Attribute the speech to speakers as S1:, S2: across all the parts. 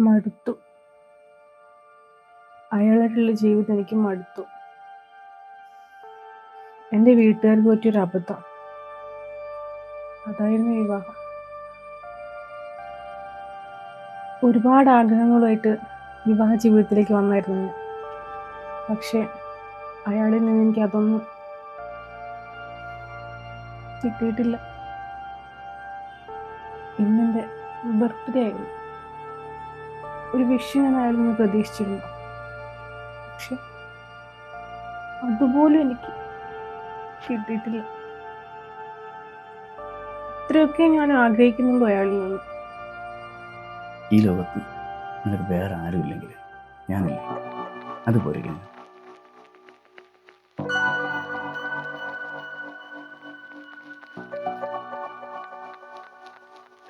S1: മടുത്തു. അയാളായിട്ടുള്ള ജീവിതം എനിക്ക് മടുത്തു. എന്റെ വീട്ടുകാർക്ക് പറ്റിയൊരു അബദ്ധം. അതായിരുന്നു വിവാഹം. ഒരുപാട് ആഗ്രഹങ്ങളുമായിട്ട് വിവാഹ ജീവിതത്തിലേക്ക് വന്നായിരുന്നു പക്ഷേ അയാളിൽ നിന്ന് എനിക്ക് അതൊന്നും കിട്ടിയിട്ടില്ല. ഇന്നെന്റെ ബർത്ത്ഡേ ആയിരുന്നു. ഒരു വിഷ് ഞാൻ അയാളിൽ പ്രതീക്ഷിച്ചിരുന്നു. പക്ഷെ അതുപോലും എനിക്ക് കിട്ടിയിട്ടില്ല. ഇത്രയൊക്കെ ഞാൻ ആഗ്രഹിക്കുന്നുള്ളൂ അയാളിൽ നിന്ന്?
S2: ഈ ലോകത്ത് നിനക്ക് വേറെ ആരുമില്ലെങ്കിൽ ഞാനില്ല? അതുപോലെ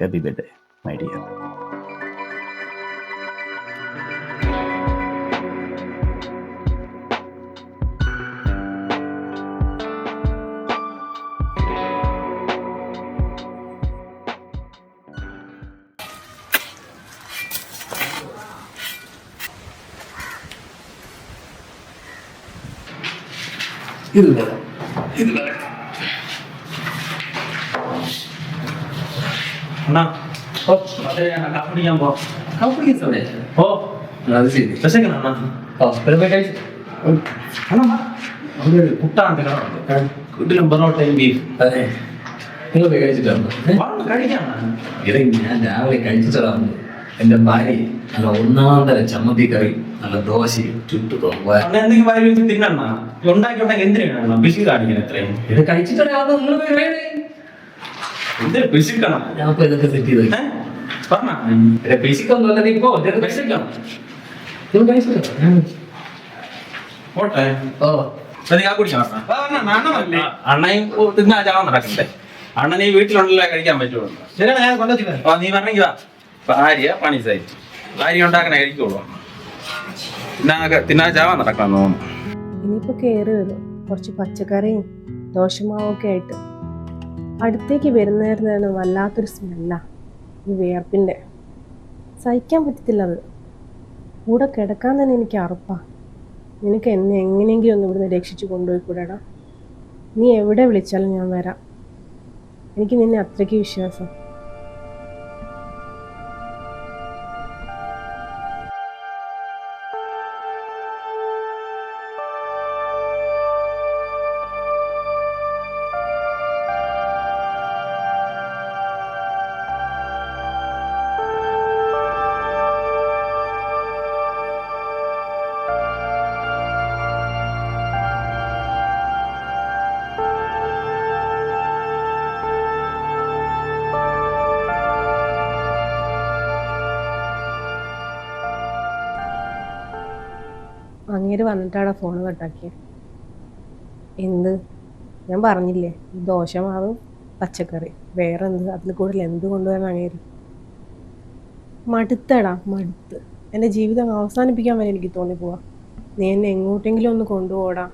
S2: ഹാപ്പി ബർത്ത്ഡേ മൈ ഡിയർ
S3: ഇതില്ല വേണം
S4: അണ്ണാ ഓ അതെ അണ്ണാ കാപ്പി കുടിക്കാൻ പോ
S3: കപ്പടിക്കുന്ന സമയം
S4: ഓ
S3: അത് ശരി.
S4: വിശക്കണം അണ്ണാ?
S3: ഓ പോയി കഴിച്ചു.
S4: അണ്ണാ. അവിടെ ഒരു കുട്ടാണ്ട് കാണുന്നുണ്ട് കുട്ടിലും പൊറോട്ടയും ബീഫ്
S3: അതെ. നിങ്ങൾ പോയി കഴിച്ചിട്ടാണ്
S4: വന്ന്. കഴിക്കാം അണ്ണാ.
S3: ഞാൻ രാവിലെ കഴിച്ചിട്ടാണ് എന്റെ ഭാര്യ നല്ല ഒന്നാം തരം ചമ്മന്തി കറി നല്ല ദോശയും ചുട്ടു തോന്നുക
S4: അണ്ണാ എന്തെങ്കിലും വാരി വെച്ച് തിന്നണ്ണ ഉണ്ടാക്കി ഉണ്ടാക്കി എന്തിനാണ് പിശു കാണിക്കുന്നത് ഇത്രയും.
S3: ഇത് നിങ്ങൾ
S4: എന്തിനു പിശുക്കണം
S3: ഇതൊക്കെ സെറ്റ് ചെയ്ത്
S4: പറഞ്ഞ.
S3: ഇപ്പോ ഇതൊക്കെ കഴിച്ചിട്ടാണ് നിങ്ങൾ കഴിച്ചിട്ടോ
S4: പോട്ടെ.
S3: ഓ.
S4: നീ അണ്ണയും തിന്നാ ചാവാൻ നടക്കണ്ടേ? അണ്ണൻ ഈ വീട്ടിലുണ്ടല്ലോ കഴിക്കാൻ പറ്റുള്ളൂ.
S5: ശരിയാണ് ഞാൻ
S4: നീ പറഞ്ഞെങ്കി വാ. ഭാര്യ പണി സഹിച്ചു ഭാര്യ ഉണ്ടാക്കണേ കഴിക്കുള്ളൂ. തിന്നാ
S1: കേറി വരും. കുറച്ച് പച്ചക്കറിയും ദോശമാവും ഒക്കെ ആയിട്ട്. അടുത്തേക്ക് വരുന്നേരുന്നതാണ് വല്ലാത്തൊരു സ്മെല്ല ഈ വിയർപ്പിന്റെ സഹിക്കാൻ പറ്റത്തില്ല അത്. കൂടെ കിടക്കാൻ തന്നെ എനിക്ക് അറുപ്പാ. നിനക്ക് എന്നെ എങ്ങനെയെങ്കിലും ഒന്ന് ഇവിടുന്ന് രക്ഷിച്ചു കൊണ്ടുപോയി കൂടെടാ നീ എവിടെ വിളിച്ചാലും ഞാൻ വരാം. എനിക്ക് നിന്നെ അത്രയ്ക്ക് വിശ്വാസം. അങ്ങേര് വന്നിട്ടാണ് ഫോൺ കട്ടാക്കിയത് എന്ത്? ഞാൻ പറഞ്ഞില്ലേ ദോശ മാവ് പച്ചക്കറി വേറെ എന്ത് അതിൽ കൂടുതൽ എന്ത് കൊണ്ടുവരണം അങ്ങേര്? മടുത്തടാ മടുത്ത്. എന്റെ ജീവിതം അവസാനിപ്പിക്കാൻ വരെ എനിക്ക് തോന്നിപ്പോവാ. നീ എന്നെ എങ്ങോട്ടെങ്കിലും ഒന്ന് കൊണ്ടുപോടാ.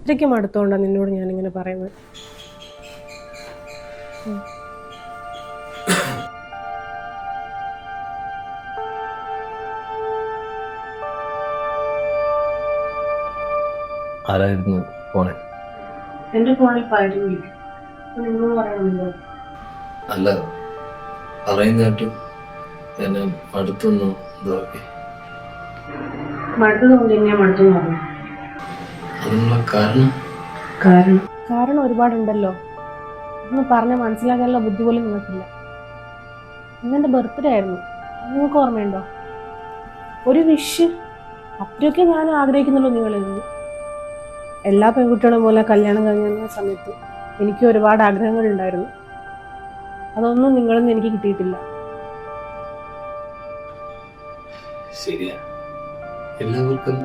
S1: ഇത്രയ്ക്ക് മടുത്തോണ്ടാ നിന്നോട് ഞാനിങ്ങനെ പറയുന്നത്.
S3: ആരായിരുന്നു ഫോണ്
S1: എന്റെ ഫോണിൽ പലരും വിളിക്കും. നിങ്ങൾ പറയണമല്ലോ.
S3: അല്ല പറയുന്ന കേട്ടു എന്നെ അടുത്തൊന്നും ഇതാക്കി.
S1: മടുത്തതുകൊണ്ട് എന്നെ മടുത്തു പറഞ്ഞു
S3: അതിനുള്ള കാരണം?
S1: കാരണം? കാരണം ഒരുപാടുണ്ടല്ലോ. ഒന്ന് പറഞ്ഞ മനസ്സിലാക്കാനുള്ള ബുദ്ധി പോലും നിങ്ങൾക്കില്ല. ഇന്നെന്റെ ബർത്ത്ഡേ ആയിരുന്നു. നിങ്ങൾക്ക് ഓർമ്മയുണ്ടോ? ഒരു വിഷ് അത്രയൊക്കെ ഞാൻ ആഗ്രഹിക്കുന്നുള്ളൂ നിങ്ങളിൽ നിന്ന് എല്ലാ പെൺകുട്ടികളും പോലെ കല്യാണം കഴിഞ്ഞ സമയത്ത് എനിക്ക് ഒരുപാട് ആഗ്രഹങ്ങളുണ്ടായിരുന്നു. അതൊന്നും നിങ്ങളൊന്നും എനിക്ക് കിട്ടിയിട്ടില്ല.
S3: ശരിയാ. എല്ലാവർക്കും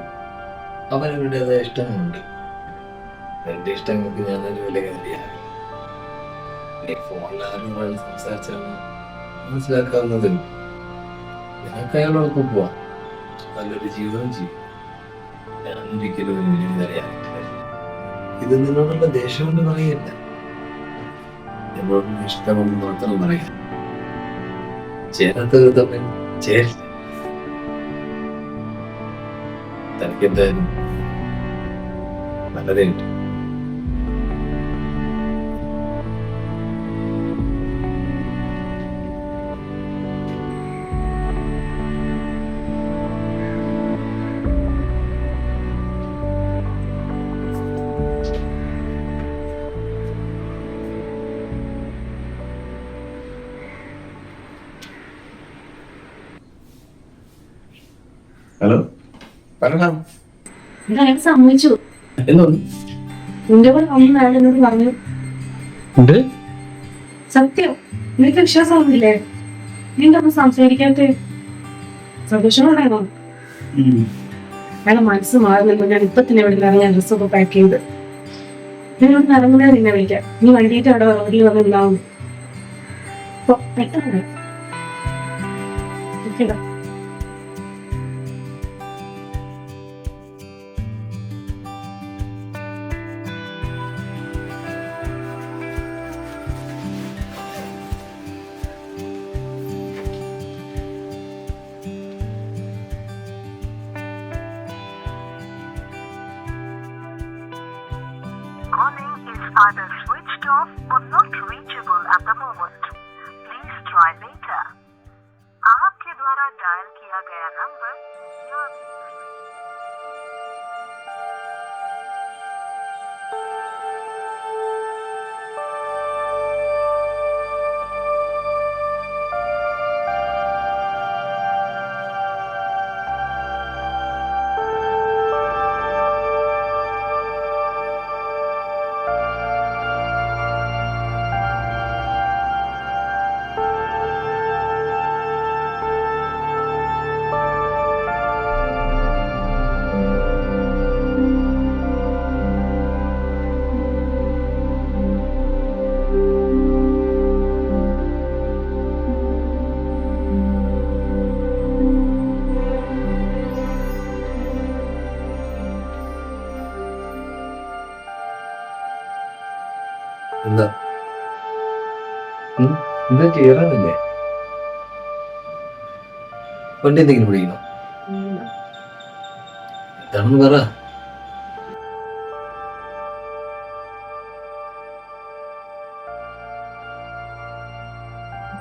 S3: അവരവരുടേതായ ഇഷ്ടങ്ങളുണ്ട്. എന്റെ ഇഷ്ടങ്ങൾക്ക് ഞാനൊരു വില കരുതിയാണ്. ആരോടാണ് സംസാരിച്ചാണ് മനസ്സിലാക്കാവുന്നതിൽ ഞങ്ങൾക്ക് അയാളോടൊപ്പം പോവാം നല്ലൊരു ജീവിതം ചെയ്യും. ഞാൻ ഒരിക്കലും ഒരു വിനിതരയാകില്ല ഇത് നിന്നോടുള്ള ദേഷ്യം എന്ന് പറയല്ല എന്നോടുള്ള ഇഷ്ടമെന്ന് മാത്രം പറയാം ചേരാത്തത് തമ്മിൽ ചേരില്ല. തനിക്കെന്തായാലും നല്ലതേ കിട്ടും
S2: ഹലോ
S1: സമ്മതിച്ചു. നിന്റെ കൂടെ ഒന്നും അയാൾ എന്നോട് പറഞ്ഞു.
S3: ഉണ്ട്
S1: സത്യം നിനക്ക് വിശ്വാസമൊന്നുമില്ലേ നിന്റെ ഒന്നും സംസാരിക്കാത്ത. സന്തോഷമുണ്ടായിരുന്നോ അയാളെ മനസ്സ് മാറുന്നുണ്ടോ ഞാൻ ഇപ്പൊ തന്നെ ഇവിടെ ഇറങ്ങി ഡ്രസ്സൊക്കെ പാക്ക് ചെയ്ത്. നിന്നോട് ഇറങ്ങുന്നേ നിന്നെ വിളിക്കാം. നീ വണ്ടിയിട്ട് അവിടെ റോഡിൽ വന്നിട്ടുണ്ടാവും ഇപ്പൊ പെട്ടെന്ന്.
S5: Either switched off or not
S3: എന്താ? എന്താ കേറാനില്ലേ? വണ്ടി എന്തെങ്കിലും പിടിക്കണോ? എന്താണെന്ന് പറ.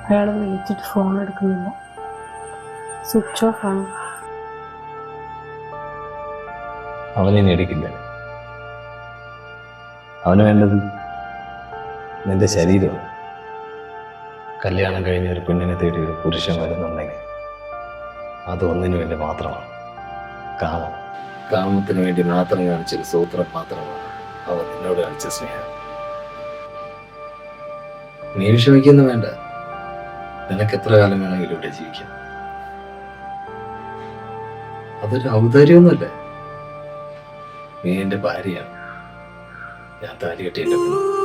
S1: അയാൾ വിളിച്ചിട്ട് ഫോൺ എടുക്കുന്നില്ല. സ്വിച്ച് ഓഫ് ആണ്.
S3: അവനെ എടുക്കില്ല. അവന് വേണ്ടത് നിന്റെ ശരീരം. കല്യാണം കഴിഞ്ഞ ഒരു പെണ്ണിനെ തേടി ഒരു പുരുഷൻ വരുന്നുണ്ടെങ്കിൽ അത് ഒന്നിനു വേണ്ടി മാത്രമാണ്. കാമം. കാമത്തിന് വേണ്ടി മാത്രം കാണിച്ചൊരു സൂത്രം മാത്രമാണ് അവൻ നിന്നോട് കാണിച്ച സ്നേഹം. നീ വിഷമിക്കുന്ന വേണ്ട. നിനക്ക് എത്ര കാലം വേണമെങ്കിലും ഇവിടെ ജീവിക്കാം. അതൊരു ഔദാര്യമൊന്നുമല്ല. നീ എന്റെ ഭാര്യയാണ്. ഞാൻ താലി കെട്ടി എന്റെ പെണ്ണ്